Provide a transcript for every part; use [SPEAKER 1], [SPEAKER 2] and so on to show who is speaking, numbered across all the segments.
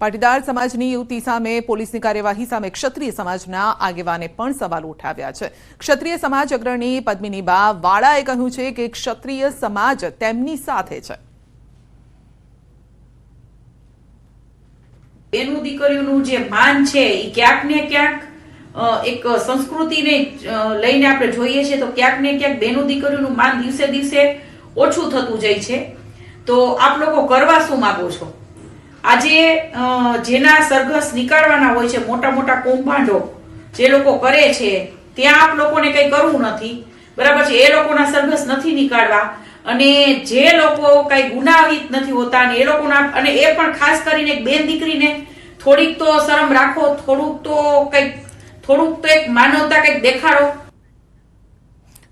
[SPEAKER 1] પાટીદાર સમાજની યુવતી સામે પોલીસની કાર્યવાહી સામે ક્ષત્રિય સમાજના આગેવાને પણ સવાલો ઉઠાવ્યા છે. ક્ષત્રિય સમાજ અગ્રણી પદ્મિની બા વાળાએ કહ્યું છે કે ક્ષત્રિય સમાજ તેમની સાથે છે.
[SPEAKER 2] બેનું દીકરીઓનું જે માન છે એ ક્યાંક ને ક્યાંક એક સંસ્કૃતિને લઈને આપણે જોઈએ છે તો ક્યાંક ને ક્યાંક બેનું દીકરીઓનું માન દિવસે દિવસે ઓછું થતું જાય છે. તો આપ લોકો કરવા શું માંગો છો? આજે જેના સરઘસ નીકાળવાના હોય છે, મોટા મોટા કૌભાંડો જે લોકો કરે છે, ત્યાં આપ લોકોને કંઈ કરવું નથી. બરાબર છે? એ લોકોના સરઘસ નથી નીકાળવા. અને જે લોકો કાંઈ ગુનાહિત નથી હોતા, અને એ લોકોના, અને એ પણ ખાસ કરીને બેન દીકરીને થોડીક તો શરમ રાખો, થોડુંક તો કંઈક, થોડુંક તો એક માનવતા કંઈક દેખાડો.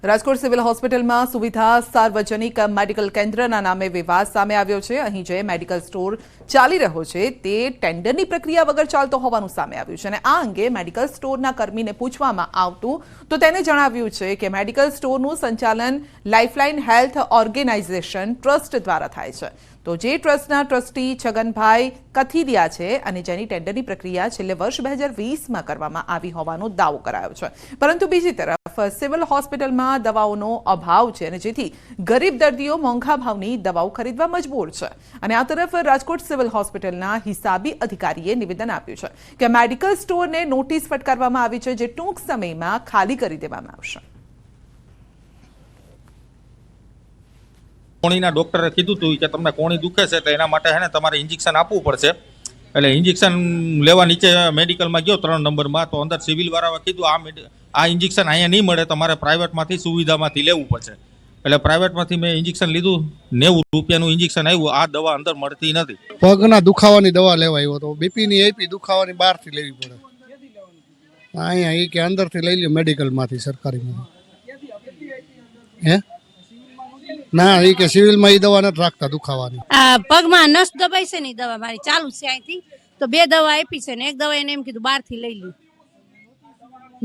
[SPEAKER 1] રાજકોટ સિવિલ હોસ્પિટલમાં સુવિધા સાર્વજનિક મેડિકલ કેન્દ્રના નામે વિવાદ સામે આવ્યો છે. અહીં જે મેડિકલ સ્ટોર ચાલી રહ્યો છે તે ટેન્ડરની પ્રક્રિયા વગર ચાલતો હોવાનું સામે આવ્યું છે અને આ અંગે મેડિકલ સ્ટોરના કર્મીને પૂછવામાં આવતું તો તેને જણાવ્યું છે કે મેડિકલ સ્ટોરનું સંચાલન લાઇફલાઇન હેલ્થ ઓર્ગેનાઇઝેશન ટ્રસ્ટ દ્વારા થાય છે. તો જે ટ્રસ્ટના ટ્રસ્ટી છગનભાઈ કથિરિયા છે અને જેની ટેન્ડરની પ્રક્રિયા છેલ્લે વર્ષ બે હજાર વીસમાં કરવામાં આવી હોવાનો દાવો કરાયો છે. પરંતુ બીજી તરફ, સિવિલ હોસ્પિટલમાં દવાઓનો અભાવ છે અને જેથી ગરીબ દર્દીઓ મોંઘા ભાવની દવાઓ ખરીદવા મજબૂર છે. અને આ તરફ રાજકોટ સિવિલ હોસ્પિટલના હિસાબી અધિકારીએ નિવેદન આપ્યું છે કે મેડિકલ સ્ટોરને નોટિસ ફટકારવામાં આવી છે જે ટૂંક સમયમાં ખાલી કરી દેવામાં આવશે.
[SPEAKER 3] કોણીના ડૉક્ટરે કીધું હતું કે તમને કોણી દુખે છે, તો એના માટે હે ને તમારે ઇન્જેક્શન આપવું પડશે. એટલે ઇન્જેક્શન લેવા નીચે મેડિકલમાં ગયો ત્રણ નંબરમાં, તો અંદર સિવિલવાળાએ કીધું, આ આ ઇન્જેક્શન અહીંયા નહીં મળે, તમારે પ્રાઇવેટમાંથી સુવિધામાંથી લેવું પડશે. એટલે પ્રાઇવેટમાંથી મેં ઇન્જેક્શન લીધું, નેવું રૂપિયાનું ઇન્જેક્શન આવ્યું, આ દવા અંદર મળતી નથી.
[SPEAKER 4] પગના દુખાવાની દવા લેવા આવ્યો હતો બીપીની એપી દુખાવાની બહારથી લેવી પડે. અહીંયા એ કે અંદરથી લઈ લ્યો મેડિકલમાંથી સરકારીમાંથી. હે? ના એ કે સિવિલમાં એ દવા નથી રાખતા દુખાવાની.
[SPEAKER 5] આ પગમાં નસ દબાઈ છે ને એ દવા મારી ચાલુ છે અહીંથી. તો બે દવા આપી છે ને એક દવા એને એમ કીધું બહારથી લઈ લી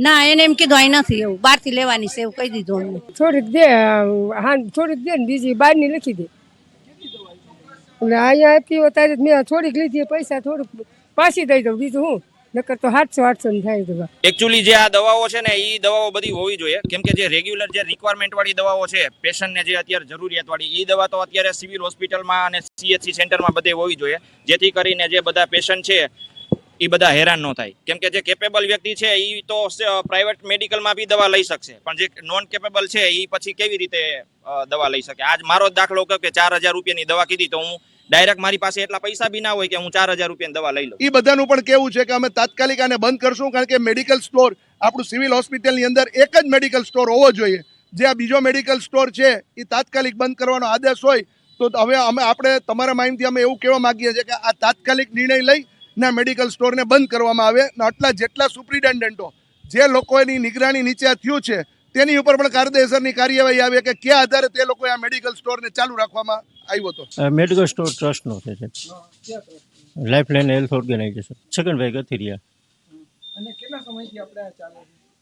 [SPEAKER 5] ના એને એમ કીધું અહીં નથી એવું બહારથી લેવાની છે એવું કહી દીધું અમને.
[SPEAKER 6] થોડીક દે હા થોડીક દે ને બીજી બહારની લખી દે. એટલે અહીંયા આપી હોય ત્યારે મેં થોડીક લીધી પૈસા થોડુંક પાછી દઈ દઉં બીજું હું? નકર તો સાતસો આઠસો થાય દવા
[SPEAKER 7] એકચ્યુઅલી જે આ દવાઓ છે ને એ દવાઓ બધી હોવી જોઈએ. કેમ કે જે રેગ્યુલર જે રિક્વાયરમેન્ટ વાળી દવાઓ છે પેશન્ટને જે અત્યારે જરૂરિયાત વાળી એ દવા તો અત્યારે સિવિલ હોસ્પિટલમાં અને સીએચસી સેન્ટરમાં બધે હોવી જોઈએ. જેથી કરીને જે બધા પેશન્ટ છે એ બધા હેરાન ન થાય. કેમ કે જે કેપેબલ વ્યક્તિ છે એ તો પ્રાઇવેટ મેડિકલમાં બી દવા લઈ શકશે. પણ જે નોન કેપેબલ છે એ પછી કેવી રીતે દવા લઈ શકે? આજ મારો જ દાખલો કે ચાર હજાર રૂપિયાની દવા કીધી તો હું ડાયરેક્ટ મારી પાસે એટલા પૈસા બી ના હોય કે હું ચાર હજાર રૂપિયાની દવા લઈ લઉં.
[SPEAKER 8] એ બધાનું પણ કેવું છે કે અમે તાત્કાલિક આને બંધ કરશું, કારણ કે મેડિકલ સ્ટોર, આપણું સિવિલ હોસ્પિટલની અંદર એક જ મેડિકલ સ્ટોર હોવો જોઈએ. જે આ બીજો મેડિકલ સ્ટોર છે એ તાત્કાલિક બંધ કરવાનો આદેશ હોય, તો હવે અમે, આપણે તમારા માહિતી અમે એવું કહેવા માંગીએ છીએ કે આ તાત્કાલિક નિર્ણય લઈ ને મેડિકલ સ્ટોરને બંધ કરવામાં આવે. આટલા જેટલા સુપ્રિન્ટેન્ડન્ટો, જે લોકોની નિગરાની નીચે થયું છે તેની ઉપર પણ કાયદેસરની કાર્યવાહી આવે કે કયા આધારે તે લોકો આ મેડિકલ સ્ટોરને ચાલુ રાખવામાં આવ્યો હતો
[SPEAKER 9] મેડિકલ સ્ટોર ટ્રસ્ટનો છે છે life line health organization Chhaganbhai Gathiriya.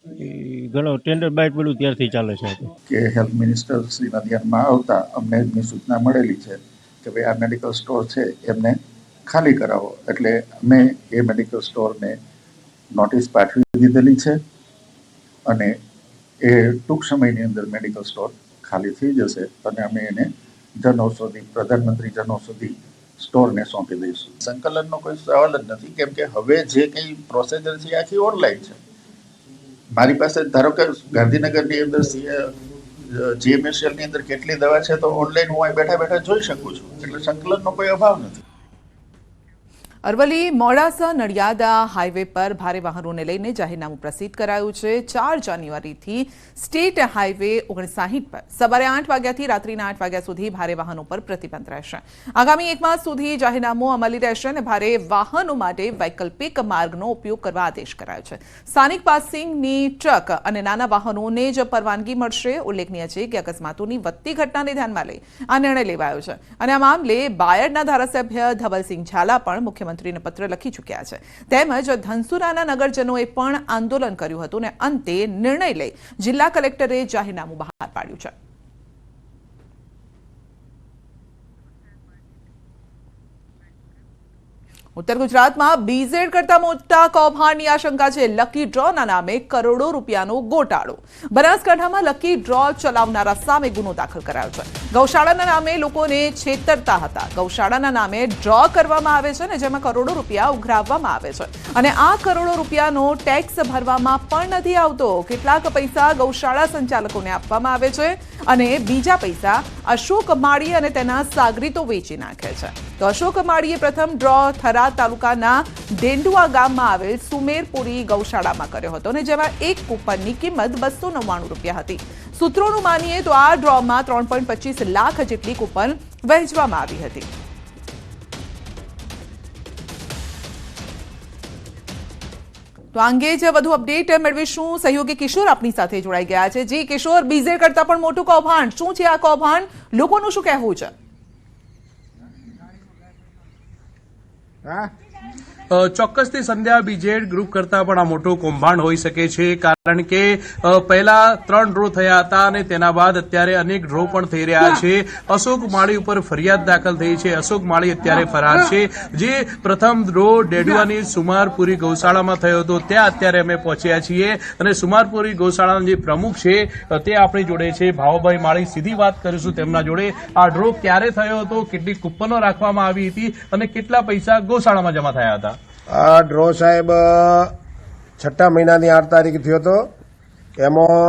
[SPEAKER 9] એ ઘણો ટેન્ડર બાઇટ પેલું ત્યારથી ચાલે છે
[SPEAKER 10] કે હેલ્થ મિનિસ્ટર શ્રીના ધ્યાનમાં આવતા અમને એમની સૂચના મળેલી છે કે ભાઈ આ મેડિકલ સ્ટોર છે એમને ખાલી કરાવો. એટલે અમે એ મેડિકલ સ્ટોરને નોટિસ પાઠવી દીધેલી છે અને એ ટૂંક સમયની અંદર મેડિકલ સ્ટોર ખાલી થઈ જશે અને અમે એને જન ઔષધિ પ્રધાનમંત્રી જનૌષધિ સ્ટોરને સોંપી દઈશું. સંકલનનો કોઈ સવાલ જ નથી, કેમ કે હવે જે કંઈ પ્રોસેજર છે આખી ઓનલાઈન છે. મારી પાસે, ધારો કે ગાંધીનગરની અંદર જીએમએસએલની અંદર કેટલી દવા છે તો ઓનલાઈન હું બેઠા બેઠા જોઈ શકું છું. એટલે સંકલનનો કોઈ અભાવ નથી.
[SPEAKER 1] અરવલ્લી મોડાસા નડિયાદા હાઈવે પર ભારે વાહનોને લઈને જાહેરનામું પ્રસિદ્ધ કરાયું છે. ચાર જાન્યુઆરીથી સ્ટેટ હાઈવે ઓગણસાહીઠ પર. સવારે આઠ વાગ્યાથી રાત્રિના આઠ વાગ્યા સુધી ભારે વાહનો પર પ્રતિબંધ રહેશે. આગામી એક માસ સુધી જાહેરનામું અમલી રહેશે અને ભારે વાહનો માટે વૈકલ્પિક માર્ગનો ઉપયોગ કરવા આદેશ કરાયો છે. સ્થાનિક પાસિંગની ટ્રક અને નાના વાહનોને જ પરવાનગી મળશે. ઉલ્લેખનીય છે કે અકસ્માતોની વધતી ઘટનાને ધ્યાનમાં લઈ આ નિર્ણય લેવાયો છે. અને આ મામલે બાયડના ધારાસભ્ય ધવલસિંહ ઝાલા પણ મુખ્યમંત્રીને પત્ર લખી ચૂક્યા છે. તેમજ ધનસુરાના નગરજનોએ પણ આંદોલન કર્યું હતું અને અંતે નિર્ણય લઈ જિલ્લા કલેક્ટરે જાહેરનામું બહાર પાડ્યું છે. ઉત્તર ગુજરાતમાં બીઝેડ કરતા મોટા કૌભાંડની આશંકા છે. લકી ડ્રોના નામે કરોડો રૂપિયાનો ગોટાળો. બનાસકાંઠામાં લકી ડ્રો ચલાવનારા સામે ગુનો દાખલ કરાયો છે. ગૌશાળાના નામે લોકોને છેતરતા હતા. ગૌશાળાના નામે ડ્રો કરવામાં આવે છે ને જેમાં કરોડો રૂપિયા ઉઘરાવવામાં આવે છે. અને આ કરોડો રૂપિયાનો ટેક્સ ભરવામાં પણ નથી આવતો. કેટલાક પૈસા ગૌશાળા સંચાલકોને આપવામાં આવે છે અને બીજા પૈસા અશોક માળી અને તેના સાગરીતો વેચી નાખે છે. તો અશોક માળીએ પ્રથમ ડ્રો થરાદ તાલુકાના ડેંડુઆ ગામમાં આવેલ સુમેરપુરી ગૌશાળામાં કર્યો હતો અને જેમાં એક કૂપનની કિંમત બસો નવ્વાણું રૂપિયા હતી. સૂત્રોનું માનીએ તો આ ડ્રોમાં ત્રણ લાખ જેટલી કૂપન વહેંચવામાં આવી હતી. તો આ અંગે જ વધુ અપડેટ મેળવીશું, સહયોગી કિશોર આપની સાથે જોડાઈ ગયા છે. જી કિશોર બીઝે કરતા પણ મોટું કૌભાંડ શું છે આ કૌભાંડ? લોકોનું શું કહેવું છે?
[SPEAKER 11] ચોક્કસથી સંધ્યા બીજેડ ગ્રુપ કરતા પણ આ મોટું કૌભાંડ હોઈ શકે છે, કારણ કે પહેલા ત્રણ ડ્રો થયા હતા અને તેના બાદ અત્યારે અનેક ડ્રો પણ થઈ રહ્યા છે. અશોક માળી ઉપર ફરિયાદ દાખલ થઈ છે. અશોક માળી અત્યારે ફરાર છે. જે પ્રથમ ડ્રો ડેડવાની સુમારપુરી ગૌશાળામાં થયો હતો. ત્યાં અત્યારે અમે પહોંચ્યા છીએ અને સુમારપુરી ગૌશાળાના જે પ્રમુખ છે તે આપણી જોડે છે. ભાવભાઈ માળી સીધી વાત કરીશું તેમના જોડે. આ ડ્રો ક્યારે થયો હતો? કેટલી કૂપનો રાખવામાં આવી હતી? અને કેટલા પૈસા ગૌશાળામાં જમા થયા હતા?
[SPEAKER 12] આ ડ્રો સાહેબ છઠ્ઠા મહિનાની આઠ તારીખ થયો હતો. એમાં